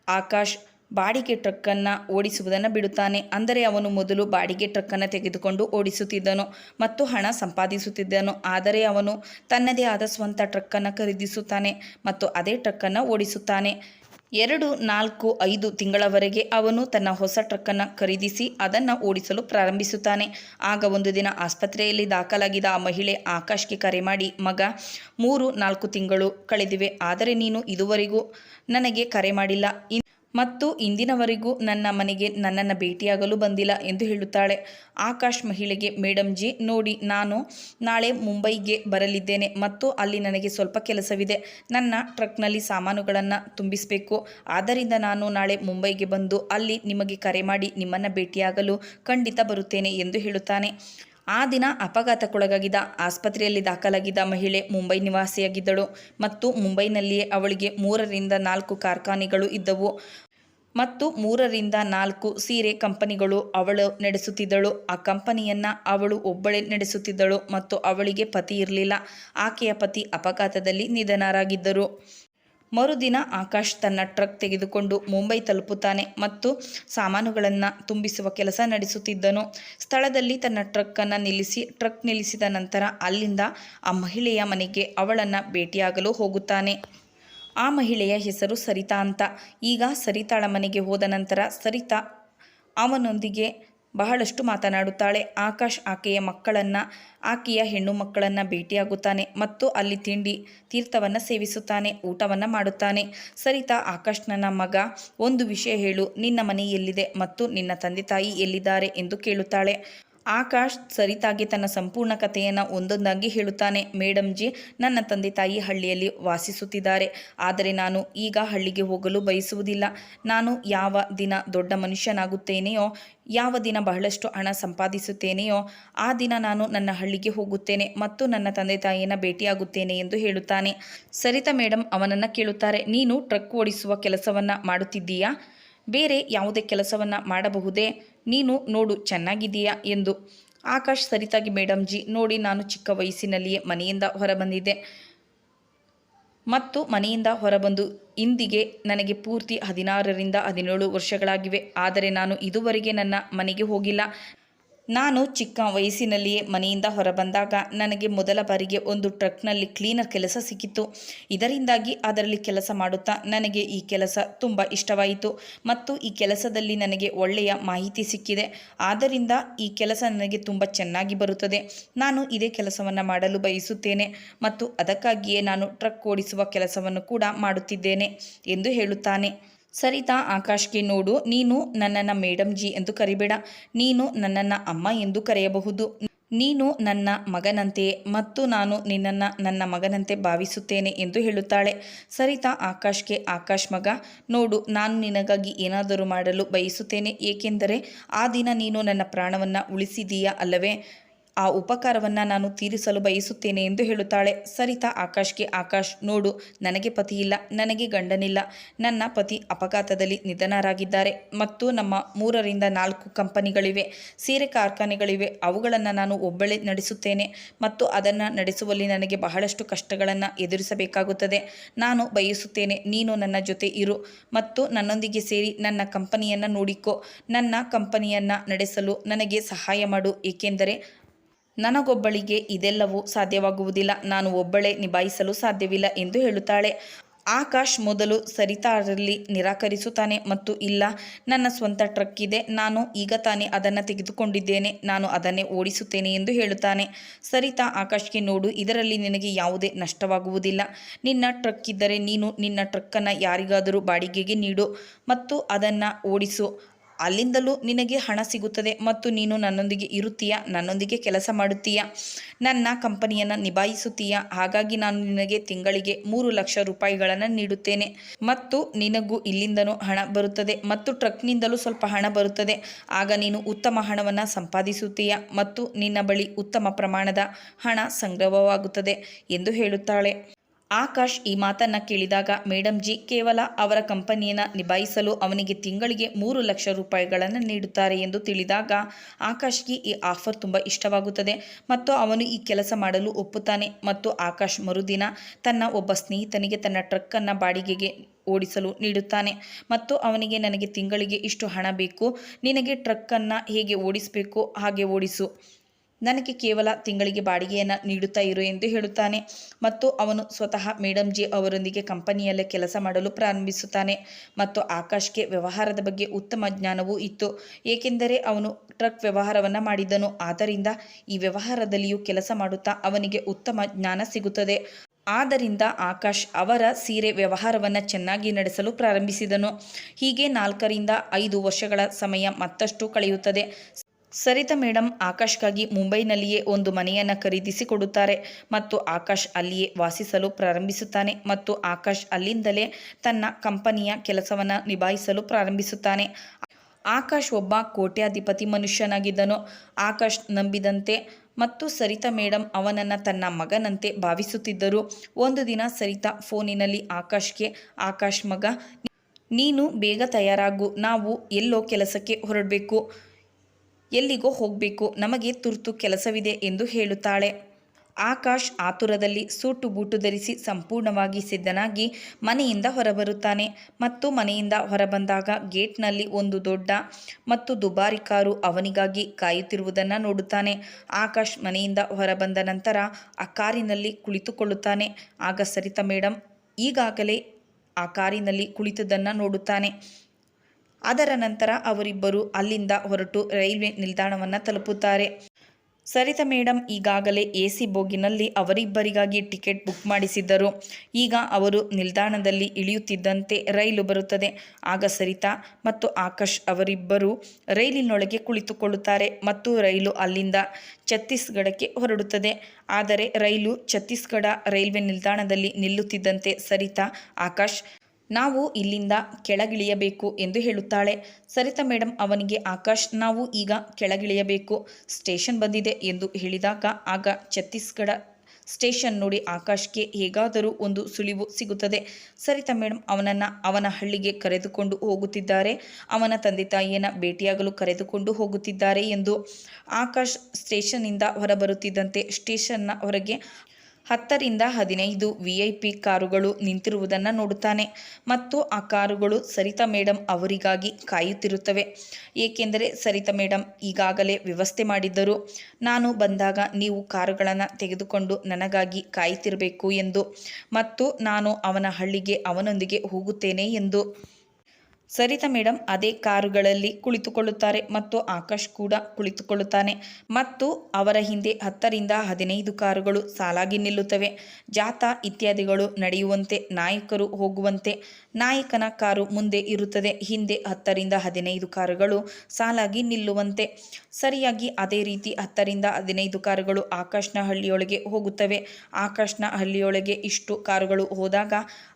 ಆಕಾಶ್ ಬಾಡಿಗೆ ಟ್ರಕ್ಕನ್ನು ಓಡಿಸುವುದನ್ನು ಬಿಡುತ್ತಾನೆ. ಅಂದರೆ ಅವನು ಮೊದಲು ಬಾಡಿಗೆ ಟ್ರಕ್ಕನ್ನು ತೆಗೆದುಕೊಂಡು ಓಡಿಸುತ್ತಿದ್ದನು ಮತ್ತು ಹಣ ಸಂಪಾದಿಸುತ್ತಿದ್ದನು. ಆದರೆ ಅವನು ತನ್ನದೇ ಆದ ಸ್ವಂತ ಟ್ರಕ್ಕನ್ನು ಖರೀದಿಸುತ್ತಾನೆ ಮತ್ತು ಅದೇ ಟ್ರಕ್ಕನ್ನು ಓಡಿಸುತ್ತಾನೆ. ಎರಡು, ನಾಲ್ಕು, ಐದು ತಿಂಗಳವರೆಗೆ ಅವನು ತನ್ನ ಹೊಸ ಟ್ರಕ್ಕನ್ನು ಖರೀದಿಸಿ ಅದನ್ನು ಓಡಿಸಲು ಪ್ರಾರಂಭಿಸುತ್ತಾನೆ. ಆಗ ಒಂದು ದಿನ ಆಸ್ಪತ್ರೆಯಲ್ಲಿ ದಾಖಲಾಗಿದ್ದ ಆ ಮಹಿಳೆ ಆಕಾಶ್ಗೆ ಕರೆ ಮಾಡಿ, ಮಗ, ಮೂರು, ನಾಲ್ಕು ತಿಂಗಳು ಕಳೆದಿವೆ. ಆದರೆ ನೀನು ಇದುವರೆಗೂ ನನಗೆ ಕರೆ ಮಾಡಿಲ್ಲ. ಮತ್ತು ಇಂದಿನವರೆಗೂ ನನ್ನ ಮನೆಗೆ ನನ್ನನ್ನು ಭೇಟಿಯಾಗಲು ಬಂದಿಲ್ಲ ಎಂದು ಹೇಳುತ್ತಾಳೆ. ಆಕಾಶ್ ಮಹಿಳೆಗೆ ಮೇಡಮ್ ಜಿ, ನೋಡಿ, ನಾನು ನಾಳೆ ಮುಂಬೈಗೆ ಬರಲಿದ್ದೇನೆ ಮತ್ತು ಅಲ್ಲಿ ನನಗೆ ಸ್ವಲ್ಪ ಕೆಲಸವಿದೆ. ನನ್ನ ಟ್ರಕ್ನಲ್ಲಿ ಸಾಮಾನುಗಳನ್ನು ತುಂಬಿಸಬೇಕು. ಆದ್ದರಿಂದ ನಾನು ನಾಳೆ ಮುಂಬೈಗೆ ಬಂದು ಅಲ್ಲಿ ನಿಮಗೆ ಕರೆ ಮಾಡಿ ನಿಮ್ಮನ್ನು ಭೇಟಿಯಾಗಲು ಖಂಡಿತ ಬರುತ್ತೇನೆ ಎಂದು ಹೇಳುತ್ತಾನೆ. ಆ ದಿನ ಅಪಘಾತಕ್ಕೊಳಗಾಗಿದ್ದ ಆಸ್ಪತ್ರೆಯಲ್ಲಿ ದಾಖಲಾಗಿದ್ದ ಮಹಿಳೆ ಮುಂಬೈ ನಿವಾಸಿಯಾಗಿದ್ದಳು ಮತ್ತು ಮುಂಬೈನಲ್ಲಿಯೇ ಅವಳಿಗೆ ಮೂರರಿಂದ ನಾಲ್ಕು ಕಾರ್ಖಾನೆಗಳು ಇದ್ದವು. ಮತ್ತು ಮೂರರಿಂದ ನಾಲ್ಕು ಸೀರೆ ಕಂಪನಿಗಳು ಅವಳು ನಡೆಸುತ್ತಿದ್ದಳು. ಆ ಕಂಪನಿಯನ್ನು ಅವಳು ಒಬ್ಬಳೇ ನಡೆಸುತ್ತಿದ್ದಳು ಮತ್ತು ಅವಳಿಗೆ ಪತಿ ಇರಲಿಲ್ಲ. ಆಕೆಯ ಪತಿ ಅಪಘಾತದಲ್ಲಿ ನಿಧನರಾಗಿದ್ದರು. ಮರುದಿನ ಆಕಾಶ್ ತನ್ನ ಟ್ರಕ್ ತೆಗೆದುಕೊಂಡು ಮುಂಬೈ ತಲುಪುತ್ತಾನೆ ಮತ್ತು ಸಾಮಾನುಗಳನ್ನು ತುಂಬಿಸುವ ಕೆಲಸ ನಡೆಸುತ್ತಿದ್ದನು. ಸ್ಥಳದಲ್ಲಿ ತನ್ನ ಟ್ರಕ್ಕನ್ನು ನಿಲ್ಲಿಸಿ, ಟ್ರಕ್ ನಿಲ್ಲಿಸಿದ ನಂತರ ಅಲ್ಲಿಂದ ಆ ಮಹಿಳೆಯ ಮನೆಗೆ ಅವಳನ್ನು ಭೇಟಿಯಾಗಲು ಹೋಗುತ್ತಾನೆ. ಆ ಮಹಿಳೆಯ ಹೆಸರು ಸರಿತಾ ಅಂತ. ಈಗ ಸರಿತಾಳ ಮನೆಗೆ ಹೋದ ನಂತರ ಸರಿತಾ ಅವನೊಂದಿಗೆ ಬಹಳಷ್ಟು ಮಾತನಾಡುತ್ತಾಳೆ. ಆಕಾಶ್ ಆಕೆಯ ಮಕ್ಕಳನ್ನು, ಆಕೆಯ ಹೆಣ್ಣು ಮಕ್ಕಳನ್ನು ಭೇಟಿಯಾಗುತ್ತಾನೆ ಮತ್ತು ಅಲ್ಲಿ ತಿಂಡಿ, ತೀರ್ಥವನ್ನು ಸೇವಿಸುತ್ತಾನೆ, ಊಟವನ್ನು ಮಾಡುತ್ತಾನೆ. ಸರಿತಾ, ಆಕಾಶ್ ನನ್ನ ಮಗ, ಒಂದು ವಿಷಯ ಹೇಳು. ನಿನ್ನ ಮನೆ ಎಲ್ಲಿದೆ ಮತ್ತು ನಿನ್ನ ತಂದೆ ತಾಯಿ ಎಲ್ಲಿದ್ದಾರೆ ಎಂದು ಕೇಳುತ್ತಾಳೆ. ಆಕಾಶ್ ಸರಿತಾಗಿ ತನ್ನ ಸಂಪೂರ್ಣ ಕಥೆಯನ್ನು ಒಂದೊಂದಾಗಿ ಹೇಳುತ್ತಾನೆ. ಮೇಡಮ್ ಜಿ, ನನ್ನ ತಂದೆ ತಾಯಿ ಹಳ್ಳಿಯಲ್ಲಿ ವಾಸಿಸುತ್ತಿದ್ದಾರೆ. ಆದರೆ ನಾನು ಈಗ ಹಳ್ಳಿಗೆ ಹೋಗಲು ಬಯಸುವುದಿಲ್ಲ. ನಾನು ಯಾವ ದಿನ ದೊಡ್ಡ ಮನುಷ್ಯನಾಗುತ್ತೇನೆಯೋ, ಯಾವ ದಿನ ಬಹಳಷ್ಟು ಹಣ ಸಂಪಾದಿಸುತ್ತೇನೆಯೋ, ಆ ದಿನ ನಾನು ನನ್ನ ಹಳ್ಳಿಗೆ ಹೋಗುತ್ತೇನೆ ಮತ್ತು ನನ್ನ ತಂದೆ ತಾಯಿಯನ್ನು ಭೇಟಿಯಾಗುತ್ತೇನೆ ಎಂದು ಹೇಳುತ್ತಾನೆ. ಸರಿತಾ ಮೇಡಮ್ ಅವನನ್ನು ಕೇಳುತ್ತಾರೆ, ನೀನು ಟ್ರಕ್ ಓಡಿಸುವ ಕೆಲಸವನ್ನು ಮಾಡುತ್ತಿದ್ದೀಯಾ? ಬೇರೆ ಯಾವುದೇ ಕೆಲಸವನ್ನು ಮಾಡಬಹುದೇ? ನೀನು ನೋಡು ಚೆನ್ನಾಗಿದೆಯಾ ಎಂದು. ಆಕಾಶ್ ಸರಿತಾಗಿ ಮೇಡಮ್ ಜಿ ನೋಡಿ ನಾನು ಚಿಕ್ಕ ವಯಸ್ಸಿನಲ್ಲಿಯೇ ಮನೆಯಿಂದ ಹೊರಬಂದಿದ್ದೆ. ಮತ್ತು ಮನೆಯಿಂದ ಹೊರಬಂದು ಇಂದಿಗೆ ನನಗೆ ಪೂರ್ತಿ ಹದಿನಾರರಿಂದ ಹದಿನೇಳು ವರ್ಷಗಳಾಗಿವೆ. ಆದರೆ ನಾನು ಇದುವರೆಗೆ ನನ್ನ ಮನೆಗೆ ಹೋಗಿಲ್ಲ. ನಾನು ಚಿಕ್ಕ ವಯಸ್ಸಿನಲ್ಲಿಯೇ ಮನೆಯಿಂದ ಹೊರಬಂದಾಗ ನನಗೆ ಮೊದಲ ಬಾರಿಗೆ ಒಂದು ಟ್ರಕ್ನಲ್ಲಿ ಕ್ಲೀನರ್ ಕೆಲಸ ಸಿಕ್ಕಿತ್ತು. ಇದರಿಂದಾಗಿ ಅದರಲ್ಲಿ ಕೆಲಸ ಮಾಡುತ್ತಾ ನನಗೆ ಈ ಕೆಲಸ ತುಂಬ ಇಷ್ಟವಾಯಿತು ಮತ್ತು ಈ ಕೆಲಸದಲ್ಲಿ ನನಗೆ ಒಳ್ಳೆಯ ಮಾಹಿತಿ ಸಿಕ್ಕಿದೆ. ಆದ್ದರಿಂದ ಈ ಕೆಲಸ ನನಗೆ ತುಂಬ ಚೆನ್ನಾಗಿ ಬರುತ್ತದೆ. ನಾನು ಇದೇ ಕೆಲಸವನ್ನು ಮಾಡಲು ಬಯಸುತ್ತೇನೆ ಮತ್ತು ಅದಕ್ಕಾಗಿಯೇ ನಾನು ಟ್ರಕ್ ಓಡಿಸುವ ಕೆಲಸವನ್ನು ಕೂಡ ಮಾಡುತ್ತಿದ್ದೇನೆ ಎಂದು ಹೇಳುತ್ತಾನೆ. ಸರಿತಾ, ಆಕಾಶ್ಗೆ ನೋಡು, ನೀನು ನನ್ನನ್ನು ಮೇಡಮ್ ಜಿ ಎಂದು ಕರಿಬೇಡ, ನೀನು ನನ್ನನ್ನು ಅಮ್ಮ ಎಂದು ಕರೆಯಬಹುದು. ನೀನು ನನ್ನ ಮಗನಂತೆ ಮತ್ತು ನಾನು ನಿನ್ನನ್ನು ನನ್ನ ಮಗನಂತೆ ಭಾವಿಸುತ್ತೇನೆ ಎಂದು ಹೇಳುತ್ತಾಳೆ. ಸರಿತಾ, ಆಕಾಶ್ಗೆ, ಆಕಾಶ್ ಮಗ, ನೋಡು, ನಾನು ನಿನಗಾಗಿ ಏನಾದರೂ ಮಾಡಲು ಬಯಸುತ್ತೇನೆ, ಏಕೆಂದರೆ ಆ ದಿನ ನೀನು ನನ್ನ ಪ್ರಾಣವನ್ನು ಉಳಿಸಿದೀಯಾ ಅಲ್ಲವೇ? ಆ ಉಪಕಾರವನ್ನು ನಾನು ತೀರಿಸಲು ಬಯಸುತ್ತೇನೆ ಎಂದು ಹೇಳುತ್ತಾಳೆ. ಸರಿತಾ ಆಕಾಶ್ಗೆ, ಆಕಾಶ್, ನೋಡು, ನನಗೆ ಪತಿಯಿಲ್ಲ ನನಗೆ ಗಂಡನಿಲ್ಲ. ನನ್ನ ಪತಿ ಅಪಘಾತದಲ್ಲಿ ನಿಧನರಾಗಿದ್ದಾರೆ. ಮತ್ತು ನಮ್ಮ ಮೂರರಿಂದ ನಾಲ್ಕು ಕಂಪನಿಗಳಿವೆ. ಸೀರೆ ಕಾರ್ಖಾನೆಗಳಿವೆ. ಅವುಗಳನ್ನು ನಾನು ಒಬ್ಬಳೇ ನಡೆಸುತ್ತೇನೆ. ಮತ್ತು ಅದನ್ನು ನಡೆಸುವಲ್ಲಿ ನನಗೆ ಬಹಳಷ್ಟು ಕಷ್ಟಗಳನ್ನು ಎದುರಿಸಬೇಕಾಗುತ್ತದೆ. ನಾನು ಬಯಸುತ್ತೇನೆ, ನೀನು ನನ್ನ ಜೊತೆ ಇರು. ಮತ್ತು ನನ್ನೊಂದಿಗೆ ಸೇರಿ ನನ್ನ ಕಂಪನಿಯನ್ನು ನೋಡಿಕೊ. ನನ್ನ ಕಂಪನಿಯನ್ನು ನಡೆಸಲು ನನಗೆ ಸಹಾಯ ಮಾಡು. ಏಕೆಂದರೆ ನನಗೊಬ್ಬಳಿಗೆ ಇದೆಲ್ಲವೂ ಸಾಧ್ಯವಾಗುವುದಿಲ್ಲ. ನಾನು ಒಬ್ಬಳೇ ನಿಭಾಯಿಸಲು ಸಾಧ್ಯವಿಲ್ಲ ಎಂದು ಹೇಳುತ್ತಾಳೆ. ಆಕಾಶ್ ಮೊದಲು ಸರಿತಾರಲ್ಲಿ ನಿರಾಕರಿಸುತ್ತಾನೆ ಮತ್ತು ಇಲ್ಲ, ನನ್ನ ಸ್ವಂತ ಟ್ರಕ್ ಇದೆ. ನಾನು ಈಗ ತಾನೇ ಅದನ್ನು ತೆಗೆದುಕೊಂಡಿದ್ದೇನೆ. ನಾನು ಅದನ್ನೇ ಓಡಿಸುತ್ತೇನೆ ಎಂದು ಹೇಳುತ್ತಾನೆ. ಸರಿತಾ, ಆಕಾಶ್ಗೆ ನೋಡು, ಇದರಲ್ಲಿ ನಿನಗೆ ಯಾವುದೇ ನಷ್ಟವಾಗುವುದಿಲ್ಲ. ನಿನ್ನ ಟ್ರಕ್ ಇದ್ದರೆ ನೀನು ನಿನ್ನ ಟ್ರಕ್ಕನ್ನು ಯಾರಿಗಾದರೂ ಬಾಡಿಗೆಗೆ ನೀಡು ಮತ್ತು ಅದನ್ನು ಓಡಿಸು. ಅಲ್ಲಿಂದಲೂ ನಿನಗೆ ಹಣ ಸಿಗುತ್ತದೆ ಮತ್ತು ನೀನು ನನ್ನೊಂದಿಗೆ ಇರುತ್ತೀಯ? ನನ್ನೊಂದಿಗೆ ಕೆಲಸ ಮಾಡುತ್ತೀಯ? ನನ್ನ ಕಂಪನಿಯನ್ನು ನಿಭಾಯಿಸುತ್ತೀಯ? ಹಾಗಾಗಿ ನಾನು ನಿನಗೆ ತಿಂಗಳಿಗೆ ಮೂರು ಲಕ್ಷ ರೂಪಾಯಿಗಳನ್ನು ನೀಡುತ್ತೇನೆ. ಮತ್ತು ನಿನಗೂ ಇಲ್ಲಿಂದನೂ ಹಣ ಬರುತ್ತದೆ ಮತ್ತು ಟ್ರಕ್ನಿಂದಲೂ ಸ್ವಲ್ಪ ಹಣ ಬರುತ್ತದೆ. ಆಗ ನೀನು ಉತ್ತಮ ಹಣವನ್ನು ಸಂಪಾದಿಸುತ್ತೀಯ? ಮತ್ತು ನಿನ್ನ ಬಳಿ ಉತ್ತಮ ಪ್ರಮಾಣದ ಹಣ ಸಂಗ್ರಹವಾಗುತ್ತದೆ ಎಂದು ಹೇಳುತ್ತಾಳೆ. ಆಕಾಶ್ ಈ ಮಾತನ್ನು ಕೇಳಿದಾಗ ಮೇಡಮ್ ಜಿ ಕೇವಲ ಅವರ ಕಂಪನಿಯನ್ನು ನಿಭಾಯಿಸಲು ಅವನಿಗೆ ತಿಂಗಳಿಗೆ ಮೂರು ಲಕ್ಷ ರೂಪಾಯಿಗಳನ್ನು ನೀಡುತ್ತಾರೆ ಎಂದು ತಿಳಿದಾಗ ಆಕಾಶ್ಗೆ ಈ ಆಫರ್ ತುಂಬ ಇಷ್ಟವಾಗುತ್ತದೆ ಮತ್ತು ಅವನು ಈ ಕೆಲಸ ಮಾಡಲು ಒಪ್ಪುತ್ತಾನೆ ಮತ್ತು ಆಕಾಶ್ ಮರುದಿನ ತನ್ನ ಒಬ್ಬ ಸ್ನೇಹಿತನಿಗೆ ತನ್ನ ಟ್ರಕ್ಕನ್ನು ಬಾಡಿಗೆಗೆ ಓಡಿಸಲು ನೀಡುತ್ತಾನೆ ಮತ್ತು ಅವನಿಗೆ ನನಗೆ ತಿಂಗಳಿಗೆ ಇಷ್ಟು ಹಣ ಬೇಕು, ನಿನಗೆ ಟ್ರಕ್ಕನ್ನು ಹೇಗೆ ಓಡಿಸಬೇಕು ಹಾಗೆ ಓಡಿಸು. ನನಗೆ ಕೇವಲ ತಿಂಗಳಿಗೆ ಬಾಡಿಗೆಯನ್ನು ನೀಡುತ್ತಾ ಇರು ಎಂದು ಹೇಳುತ್ತಾನೆ. ಮತ್ತು ಅವನು ಸ್ವತಃ ಮೇಡಮ್ ಜಿ ಅವರೊಂದಿಗೆ ಕಂಪನಿಯಲ್ಲೇ ಕೆಲಸ ಮಾಡಲು ಪ್ರಾರಂಭಿಸುತ್ತಾನೆ. ಮತ್ತು ಆಕಾಶ್ಗೆ ವ್ಯವಹಾರದ ಬಗ್ಗೆ ಉತ್ತಮ ಜ್ಞಾನವೂ ಇತ್ತು. ಏಕೆಂದರೆ ಅವನು ಟ್ರಕ್ ವ್ಯವಹಾರವನ್ನು ಮಾಡಿದ್ದನು ಆದ್ದರಿಂದ ಈ ವ್ಯವಹಾರದಲ್ಲಿಯೂ ಕೆಲಸ ಮಾಡುತ್ತಾ ಅವನಿಗೆ ಉತ್ತಮ ಜ್ಞಾನ ಸಿಗುತ್ತದೆ. ಆದ್ದರಿಂದ ಆಕಾಶ್ ಅವರ ಸೀರೆ ವ್ಯವಹಾರವನ್ನು ಚೆನ್ನಾಗಿ ನಡೆಸಲು ಪ್ರಾರಂಭಿಸಿದನು. ಹೀಗೆ ನಾಲ್ಕರಿಂದ ಐದು ವರ್ಷಗಳ ಸಮಯ ಮತ್ತಷ್ಟು ಕಳೆಯುತ್ತದೆ. ಸರಿತಾ ಮೇಡಮ್ ಆಕಾಶ್ಗಾಗಿ ಮುಂಬೈನಲ್ಲಿಯೇ ಒಂದು ಮನೆಯನ್ನು ಖರೀದಿಸಿಕೊಡುತ್ತಾರೆ ಮತ್ತು ಆಕಾಶ್ ಅಲ್ಲಿಯೇ ವಾಸಿಸಲು ಪ್ರಾರಂಭಿಸುತ್ತಾನೆ. ಮತ್ತು ಆಕಾಶ್ ಅಲ್ಲಿಂದಲೇ ತನ್ನ ಕಂಪನಿಯ ಕೆಲಸವನ್ನು ನಿಭಾಯಿಸಲು ಪ್ರಾರಂಭಿಸುತ್ತಾನೆ. ಆಕಾಶ್ ಒಬ್ಬ ಕೋಟ್ಯಾಧಿಪತಿ ಮನುಷ್ಯನಾಗಿದ್ದನು. ಆಕಾಶ್ ನಂಬಿದಂತೆ ಮತ್ತು ಸರಿತಾ ಮೇಡಮ್ ಅವನನ್ನು ತನ್ನ ಮಗನಂತೆ ಭಾವಿಸುತ್ತಿದ್ದರು. ಒಂದು ದಿನ ಸರಿತಾ ಫೋನಿನಲ್ಲಿ ಆಕಾಶ್ಗೆ, ಆಕಾಶ್ ಮಗ, ನೀನು ಬೇಗ ತಯಾರಾಗು. ನಾವು ಎಲ್ಲೋ ಕೆಲಸಕ್ಕೆ ಹೊರಡಬೇಕು. ಎಲ್ಲಿಗೋ ಹೋಗಬೇಕು, ನಮಗೆ ತುರ್ತು ಕೆಲಸವಿದೆ ಎಂದು ಹೇಳುತ್ತಾಳೆ. ಆಕಾಶ್ ಆತುರದಲ್ಲಿ ಸೂಟು ಬೂಟು ಧರಿಸಿ ಸಂಪೂರ್ಣವಾಗಿ ಸಿದ್ಧನಾಗಿ ಮನೆಯಿಂದ ಹೊರಬರುತ್ತಾನೆ. ಮತ್ತು ಮನೆಯಿಂದ ಹೊರಬಂದಾಗ ಗೇಟ್ನಲ್ಲಿ ಒಂದು ದೊಡ್ಡ ಮತ್ತು ದುಬಾರಿ ಕಾರು ಅವನಿಗಾಗಿ ಕಾಯುತ್ತಿರುವುದನ್ನು ನೋಡುತ್ತಾನೆ. ಆಕಾಶ್ ಮನೆಯಿಂದ ಹೊರಬಂದ ನಂತರ ಆ ಕಾರಿನಲ್ಲಿ ಕುಳಿತುಕೊಳ್ಳುತ್ತಾನೆ. ಆಗ ಸರಿತಾ ಮೇಡಮ್ ಈಗಾಗಲೇ ಆ ಕಾರಿನಲ್ಲಿ ಕುಳಿತದನ್ನು ನೋಡುತ್ತಾನೆ. ಅದರ ನಂತರ ಅವರಿಬ್ಬರು ಅಲ್ಲಿಂದ ಹೊರಟು ರೈಲ್ವೆ ನಿಲ್ದಾಣವನ್ನು ತಲುಪುತ್ತಾರೆ. ಸರಿತಾ ಮೇಡಮ್ ಈಗಾಗಲೇ ಎ ಸಿ ಬೋಗಿನಲ್ಲಿ ಅವರಿಬ್ಬರಿಗಾಗಿ ಟಿಕೆಟ್ ಬುಕ್ ಮಾಡಿಸಿದ್ದರು. ಈಗ ಅವರು ನಿಲ್ದಾಣದಲ್ಲಿ ಇಳಿಯುತ್ತಿದ್ದಂತೆ ರೈಲು ಬರುತ್ತದೆ. ಆಗ ಸರಿತಾ ಮತ್ತು ಆಕಾಶ್ ಅವರಿಬ್ಬರು ರೈಲಿನೊಳಗೆ ಕುಳಿತುಕೊಳ್ಳುತ್ತಾರೆ ಮತ್ತು ರೈಲು ಅಲ್ಲಿಂದ ಛತ್ತೀಸ್ಗಢಕ್ಕೆ ಹೊರಡುತ್ತದೆ. ಆದರೆ ರೈಲು ಛತ್ತೀಸ್ಗಢ ರೈಲ್ವೆ ನಿಲ್ದಾಣದಲ್ಲಿ ನಿಲ್ಲುತ್ತಿದ್ದಂತೆ ಸರಿತಾ, ಆಕಾಶ್ ನಾವು ಇಲ್ಲಿಂದ ಕೆಳಗಿಳಿಯಬೇಕು ಎಂದು ಹೇಳುತ್ತಾಳೆ. ಸರಿತಾ ಮೇಡಮ್ ಅವನಿಗೆ ಆಕಾಶ್, ನಾವು ಈಗ ಕೆಳಗಿಳಿಯಬೇಕು. ಸ್ಟೇಷನ್ ಬಂದಿದೆ ಎಂದು ಹೇಳಿದಾಗ ಆಗ ಛತ್ತೀಸ್ಗಢ ಸ್ಟೇಷನ್ ನೋಡಿ ಆಕಾಶ್ಗೆ ಹೇಗಾದರೂ ಒಂದು ಸುಳಿವು ಸಿಗುತ್ತದೆ. ಸರಿತಾ ಮೇಡಮ್ ಅವನನ್ನು ಅವನ ಹಳ್ಳಿಗೆ ಕರೆದುಕೊಂಡು ಹೋಗುತ್ತಿದ್ದಾರೆ. ಅವನ ತಂದೆ ತಾಯಿಯನ್ನು ಭೇಟಿಯಾಗಲು ಕರೆದುಕೊಂಡು ಹೋಗುತ್ತಿದ್ದಾರೆ ಎಂದು ಆಕಾಶ್ ಸ್ಟೇಷನ್ನಿಂದ ಹೊರಬರುತ್ತಿದ್ದಂತೆ ಸ್ಟೇಷನ್ನ ಹೊರಗೆ ಹತ್ತರಿಂದ ಹದಿನೈದು ವಿ ಐ ಕಾರುಗಳು ನಿಂತಿರುವುದನ್ನು ನೋಡುತ್ತಾನೆ. ಮತ್ತು ಆ ಕಾರುಗಳು ಸರಿತಾ ಮೇಡಮ್ ಅವರಿಗಾಗಿ ಕಾಯುತ್ತಿರುತ್ತವೆ. ಏಕೆಂದರೆ ಸರಿತಾ ಮೇಡಮ್ ಈಗಾಗಲೇ ವ್ಯವಸ್ಥೆ ಮಾಡಿದ್ದರು. ನಾನು ಬಂದಾಗ ನೀವು ಕಾರುಗಳನ್ನು ತೆಗೆದುಕೊಂಡು ನನಗಾಗಿ ಕಾಯುತ್ತಿರಬೇಕು ಎಂದು. ಮತ್ತು ನಾನು ಅವನ ಹಳ್ಳಿಗೆ ಅವನೊಂದಿಗೆ ಹೋಗುತ್ತೇನೆ ಎಂದು. ಸರಿತಾ ಮೇಡಮ್ ಅದೇ ಕಾರುಗಳಲ್ಲಿ ಕುಳಿತುಕೊಳ್ಳುತ್ತಾರೆ ಮತ್ತು ಆಕಾಶ್ ಕೂಡ ಕುಳಿತುಕೊಳ್ಳುತ್ತಾನೆ. ಮತ್ತು ಅವರ ಹಿಂದೆ ಹತ್ತರಿಂದ ಹದಿನೈದು ಕಾರುಗಳು ಸಾಲಾಗಿ ನಿಲ್ಲುತ್ತವೆ. ಜಾಥಾ ಇತ್ಯಾದಿಗಳು ನಡೆಯುವಂತೆ ನಾಯಕರು ಹೋಗುವಂತೆ ನಾಯಕನ ಕಾರು ಮುಂದೆ ಇರುತ್ತದೆ. ಹಿಂದೆ ಹತ್ತರಿಂದ ಹದಿನೈದು ಕಾರುಗಳು ಸಾಲಾಗಿ ನಿಲ್ಲುವಂತೆ. ಸರಿಯಾಗಿ ಅದೇ ರೀತಿ ಹತ್ತರಿಂದ ಹದಿನೈದು ಕಾರುಗಳು ಆಕಾಶ್ನ ಹಳ್ಳಿಯೊಳಗೆ ಹೋಗುತ್ತವೆ. ಆಕಾಶ್ನ ಹಳ್ಳಿಯೊಳಗೆ ಇಷ್ಟು ಕಾರುಗಳು ಹೋದಾಗ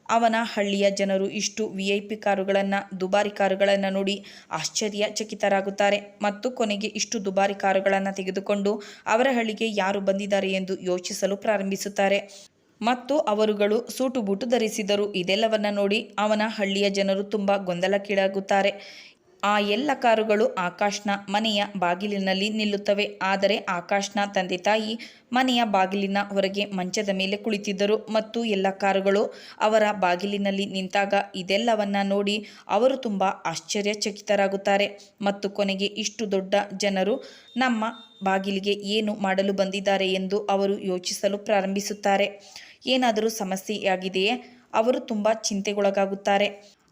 ಅವನ ಹಳ್ಳಿಯ ಜನರು ಇಷ್ಟು ವಿ ಐ ಪಿ ಕಾರುಗಳನ್ನು, ದುಬಾರಿ ಕಾರುಗಳನ್ನು ನೋಡಿ ಆಶ್ಚರ್ಯಚಕಿತರಾಗುತ್ತಾರೆ. ಮತ್ತು ಕೊನೆಗೆ ಇಷ್ಟು ದುಬಾರಿ ಕಾರುಗಳನ್ನು ತೆಗೆದುಕೊಂಡು ಅವರ ಹಳ್ಳಿಗೆ ಯಾರು ಬಂದಿದ್ದಾರೆ ಎಂದು ಯೋಚಿಸಲು ಪ್ರಾರಂಭಿಸುತ್ತಾರೆ. ಮತ್ತು ಅವರುಗಳು ಸೂಟು ಬೂಟು ಧರಿಸಿದರು. ಇದೆಲ್ಲವನ್ನ ನೋಡಿ ಅವನ ಹಳ್ಳಿಯ ಜನರು ತುಂಬಾ ಗೊಂದಲಕ್ಕೀಡಾಗುತ್ತಾರೆ. ಆ ಎಲ್ಲ ಕಾರುಗಳು ಆಕಾಶ್ನ ಮನೆಯ ಬಾಗಿಲಿನಲ್ಲಿ ನಿಲ್ಲುತ್ತವೆ. ಆದರೆ ಆಕಾಶ್ನ ತಂದೆ ತಾಯಿ ಮನೆಯ ಬಾಗಿಲಿನ ಹೊರಗೆ ಮಂಚದ ಮೇಲೆ ಕುಳಿತಿದ್ದರು. ಮತ್ತು ಎಲ್ಲ ಕಾರುಗಳು ಅವರ ಬಾಗಿಲಿನಲ್ಲಿ ನಿಂತಾಗ ಇದೆಲ್ಲವನ್ನ ನೋಡಿ ಅವರು ತುಂಬ ಆಶ್ಚರ್ಯಚಕಿತರಾಗುತ್ತಾರೆ. ಮತ್ತು ಕೊನೆಗೆ ಇಷ್ಟು ದೊಡ್ಡ ಜನರು ನಮ್ಮ ಬಾಗಿಲಿಗೆ ಏನು ಮಾಡಲು ಬಂದಿದ್ದಾರೆ ಎಂದು ಅವರು ಯೋಚಿಸಲು ಪ್ರಾರಂಭಿಸುತ್ತಾರೆ. ಏನಾದರೂ ಸಮಸ್ಯೆಯಾಗಿದೆಯೇ? ಅವರು ತುಂಬ ಚಿಂತೆಗೊಳಗಾಗುತ್ತಾರೆ.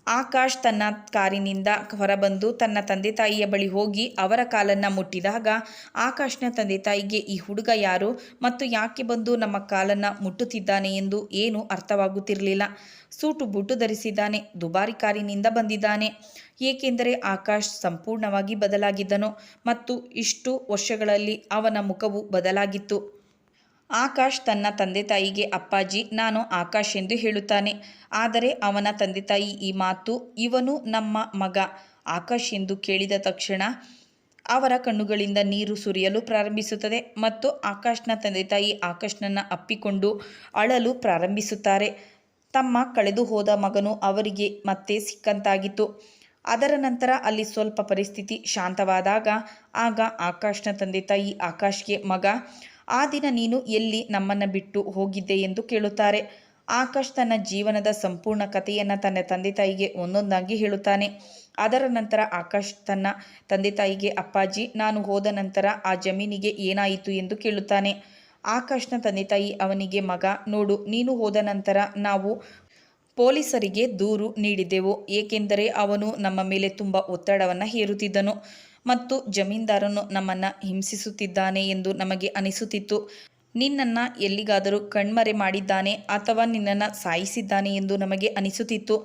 ಆಕಾಶ್ ತನ್ನ ಕಾರಿನಿಂದ ಹೊರಬಂದು ತನ್ನ ತಂದೆ ತಾಯಿಯ ಬಳಿ ಹೋಗಿ ಅವರ ಕಾಲನ್ನು ಮುಟ್ಟಿದಾಗ ಆಕಾಶ್ನ ತಂದೆ ತಾಯಿಗೆ ಈ ಹುಡುಗ ಯಾರು ಮತ್ತು ಯಾಕೆ ಬಂದು ನಮ್ಮ ಕಾಲನ್ನು ಮುಟ್ಟುತ್ತಿದ್ದಾನೆ ಎಂದು ಏನು ಅರ್ಥವಾಗುತ್ತಿರಲಿಲ್ಲ. ಸೂಟು ಬುಟ್ಟು ಧರಿಸಿದ್ದಾನೆ, ದುಬಾರಿ ಕಾರಿನಿಂದ ಬಂದಿದ್ದಾನೆ. ಏಕೆಂದರೆ ಆಕಾಶ್ ಸಂಪೂರ್ಣವಾಗಿ ಬದಲಾಗಿದ್ದನು ಮತ್ತು ಇಷ್ಟು ವರ್ಷಗಳಲ್ಲಿ ಅವನ ಮುಖವು ಬದಲಾಗಿತ್ತು. ಆಕಾಶ್ ತನ್ನ ತಂದೆ ತಾಯಿಗೆ, ಅಪ್ಪಾಜಿ, ನಾನು ಆಕಾಶ್ ಎಂದು ಹೇಳುತ್ತಾನೆ. ಆದರೆ ಅವನ ತಂದೆ ತಾಯಿ ಈ ಮಾತು, ಇವನು ನಮ್ಮ ಮಗ ಆಕಾಶ್ ಎಂದು ಕೇಳಿದ ತಕ್ಷಣ ಅವರ ಕಣ್ಣುಗಳಿಂದ ನೀರು ಸುರಿಯಲು ಪ್ರಾರಂಭಿಸುತ್ತದೆ ಮತ್ತು ಆಕಾಶ್ನ ತಂದೆ ತಾಯಿ ಆಕಾಶ್ನನ್ನು ಅಪ್ಪಿಕೊಂಡು ಅಳಲು ಪ್ರಾರಂಭಿಸುತ್ತಾರೆ. ತಮ್ಮ ಕಳೆದು ಹೋದ ಮಗನು ಅವರಿಗೆ ಮತ್ತೆ ಸಿಕ್ಕಂತಾಗಿತ್ತು. ಅದರ ನಂತರ ಅಲ್ಲಿ ಸ್ವಲ್ಪ ಪರಿಸ್ಥಿತಿ ಶಾಂತವಾದಾಗ ಆಗ ಆಕಾಶ್ನ ತಂದೆ ತಾಯಿ ಆಕಾಶ್ಗೆ, ಮಗ ಆ ದಿನ ನೀನು ಎಲ್ಲಿ ನಮ್ಮನ್ನು ಬಿಟ್ಟು ಹೋಗಿದ್ದೆ ಎಂದು ಕೇಳುತ್ತಾರೆ. ಆಕಾಶ್ ತನ್ನ ಜೀವನದ ಸಂಪೂರ್ಣ ಕಥೆಯನ್ನು ತನ್ನ ತಂದೆ ತಾಯಿಗೆ ಒಂದೊಂದಾಗಿ ಹೇಳುತ್ತಾನೆ. ಅದರ ನಂತರ ಆಕಾಶ್ ತನ್ನ ತಂದೆ ತಾಯಿಗೆ, ಅಪ್ಪಾಜಿ, ನಾನು ಹೋದ ನಂತರ ಆ ಜಮೀನಿಗೆ ಏನಾಯಿತು? ಎಂದು ಕೇಳುತ್ತಾನೆ. ಆಕಾಶ್ನ ತಂದೆ ತಾಯಿ ಅವನಿಗೆ, ಮಗ, ನೋಡು, ನೀನು ಹೋದ ನಂತರ ನಾವು ಪೊಲೀಸರಿಗೆ ದೂರು ನೀಡಿದೆವು ಏಕೆಂದರೆ ಅವನು ನಮ್ಮ ಮೇಲೆ ತುಂಬ ಒತ್ತಡವನ್ನು ಹೇರುತ್ತಿದ್ದನು. ಮತ್ತು ಜಮೀನ್ದಾರನು ನಮ್ಮನ್ನು ಹಿಂಸಿಸುತ್ತಿದ್ದಾನೆ ಎಂದು ನಮಗೆ ಅನಿಸುತ್ತಿತ್ತು. ನಿನ್ನನ್ನು ಎಲ್ಲಿಗಾದರೂ ಕಣ್ಮರೆ ಮಾಡಿದ್ದಾನೆ ಅಥವಾ ನಿನ್ನನ್ನು ಸಾಯಿಸಿದ್ದಾನೆ ಎಂದು ನಮಗೆ ಅನಿಸುತ್ತಿತ್ತು.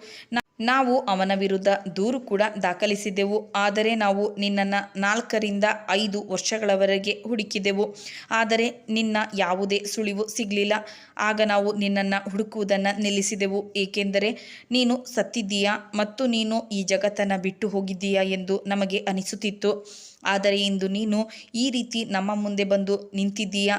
ನಾವು ಅವನ ವಿರುದ್ಧ ದೂರು ಕೂಡ ದಾಖಲಿಸಿದೆವು. ಆದರೆ ನಾವು ನಿನ್ನನ್ನು ನಾಲ್ಕರಿಂದ ಐದು ವರ್ಷಗಳವರೆಗೆ ಹುಡುಕಿದೆವು. ಆದರೆ ನಿನ್ನ ಯಾವುದೇ ಸುಳಿವು ಸಿಗಲಿಲ್ಲ. ಆಗ ನಾವು ನಿನ್ನನ್ನು ಹುಡುಕುವುದನ್ನು ನಿಲ್ಲಿಸಿದೆವು. ಏಕೆಂದರೆ ನೀನು ಸತ್ತಿದ್ದೀಯಾ ಮತ್ತು ನೀನು ಈ ಜಗತ್ತನ್ನು ಬಿಟ್ಟು ಹೋಗಿದ್ದೀಯಾ ಎಂದು ನಮಗೆ ಅನಿಸುತ್ತಿತ್ತು. ಆದರೆ ಇಂದು ನೀನು ಈ ರೀತಿ ನಮ್ಮ ಮುಂದೆ ಬಂದು ನಿಂತಿದ್ದೀಯಾ?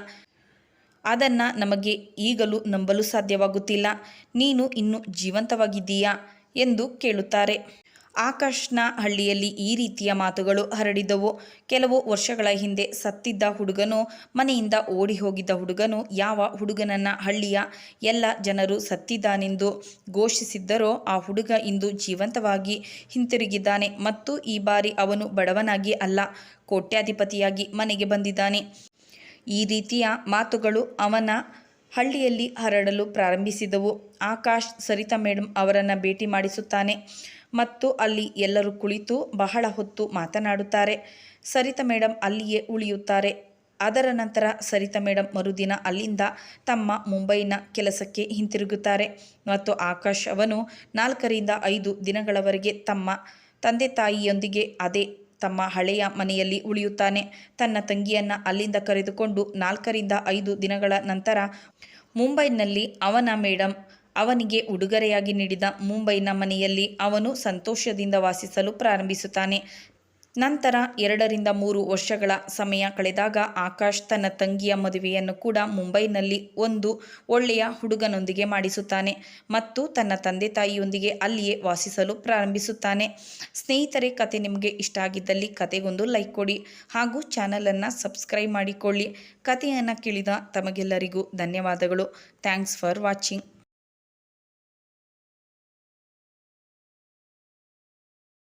ಅದನ್ನು ನಮಗೆ ಈಗಲೂ ನಂಬಲು ಸಾಧ್ಯವಾಗುತ್ತಿಲ್ಲ. ನೀನು ಇನ್ನೂ ಜೀವಂತವಾಗಿದ್ದೀಯಾ? ಎಂದು ಕೇಳುತ್ತಾರೆ. ಆಕಾಶ್ನ ಹಳ್ಳಿಯಲ್ಲಿ ಈ ರೀತಿಯ ಮಾತುಗಳು ಹರಡಿದವು. ಕೆಲವು ವರ್ಷಗಳ ಹಿಂದೆ ಸತ್ತಿದ್ದ ಹುಡುಗನು, ಮನೆಯಿಂದ ಓಡಿ ಹೋಗಿದ್ದ ಹುಡುಗನು, ಯಾವ ಹುಡುಗನನ್ನ ಹಳ್ಳಿಯ ಎಲ್ಲ ಜನರು ಸತ್ತಿದ್ದಾನೆಂದು ಘೋಷಿಸಿದ್ದರೋ, ಆ ಹುಡುಗ ಇಂದು ಜೀವಂತವಾಗಿ ಹಿಂತಿರುಗಿದ್ದಾನೆ ಮತ್ತು ಈ ಬಾರಿ ಅವನು ಬಡವನಾಗಿ ಅಲ್ಲ, ಕೋಟ್ಯಾಧಿಪತಿಯಾಗಿ ಮನೆಗೆ ಬಂದಿದ್ದಾನೆ. ಈ ರೀತಿಯ ಮಾತುಗಳು ಅವನ ಹಳ್ಳಿಯಲ್ಲಿ ಹರಡಲು ಪ್ರಾರಂಭಿಸಿದವು. ಆಕಾಶ್ ಸರಿತಾ ಮೇಡಮ್ ಅವರನ್ನು ಭೇಟಿ ಮಾಡಿಸುತ್ತಾನೆ. ಮತ್ತು ಅಲ್ಲಿ ಎಲ್ಲರೂ ಕುಳಿತು ಬಹಳ ಹೊತ್ತು ಮಾತನಾಡುತ್ತಾರೆ. ಸರಿತಾ ಮೇಡಮ್ ಅಲ್ಲಿಯೇ ಉಳಿಯುತ್ತಾರೆ. ಅದರ ನಂತರ ಸರಿತಾ ಮೇಡಮ್ ಮರುದಿನ ಅಲ್ಲಿಂದ ತಮ್ಮ ಮುಂಬೈನ ಕೆಲಸಕ್ಕೆ ಹಿಂತಿರುಗುತ್ತಾರೆ. ಮತ್ತು ಆಕಾಶ್ ಅವನು ನಾಲ್ಕರಿಂದ ಐದು ದಿನಗಳವರೆಗೆ ತಮ್ಮ ತಂದೆ ತಾಯಿಯೊಂದಿಗೆ ಅದೇ ತಮ್ಮ ಹಳೆಯ ಮನೆಯಲ್ಲಿ ಉಳಿಯುತ್ತಾನೆ. ತನ್ನ ತಂಗಿಯನ್ನು ಅಲ್ಲಿಂದ ಕರೆದುಕೊಂಡು ನಾಲ್ಕರಿಂದ ಐದು ದಿನಗಳ ನಂತರ ಮುಂಬೈನಲ್ಲಿ ಅವನ ಮೇಡಮ್ ಅವನಿಗೆ ಉಡುಗೊರೆಯಾಗಿ ನೀಡಿದ ಮುಂಬೈನ ಮನೆಯಲ್ಲಿ ಅವನು ಸಂತೋಷದಿಂದ ವಾಸಿಸಲು ಪ್ರಾರಂಭಿಸುತ್ತಾನೆ. ನಂತರ ಎರಡರಿಂದ ಮೂರು ವರ್ಷಗಳ ಸಮಯ ಕಳೆದಾಗ ಆಕಾಶ್ ತನ್ನ ತಂಗಿಯ ಮದುವೆಯನ್ನು ಕೂಡ ಮುಂಬೈನಲ್ಲಿ ಒಂದು ಒಳ್ಳೆಯ ಹುಡುಗನೊಂದಿಗೆ ಮಾಡಿಸುತ್ತಾನೆ ಮತ್ತು ತನ್ನ ತಂದೆ ತಾಯಿಯೊಂದಿಗೆ ಅಲ್ಲಿಯೇ ವಾಸಿಸಲು ಪ್ರಾರಂಭಿಸುತ್ತಾನೆ. ಸ್ನೇಹಿತರೆ, ಕತೆ ನಿಮಗೆ ಇಷ್ಟ ಆಗಿದ್ದಲ್ಲಿ ಕತೆಗೊಂದು ಲೈಕ್ ಕೊಡಿ ಹಾಗೂ ಚಾನಲನ್ನು ಸಬ್ಸ್ಕ್ರೈಬ್ ಮಾಡಿಕೊಳ್ಳಿ. ಕತೆಯನ್ನು ಕೇಳಿದ ತಮಗೆಲ್ಲರಿಗೂ ಧನ್ಯವಾದಗಳು. Thanks for watching.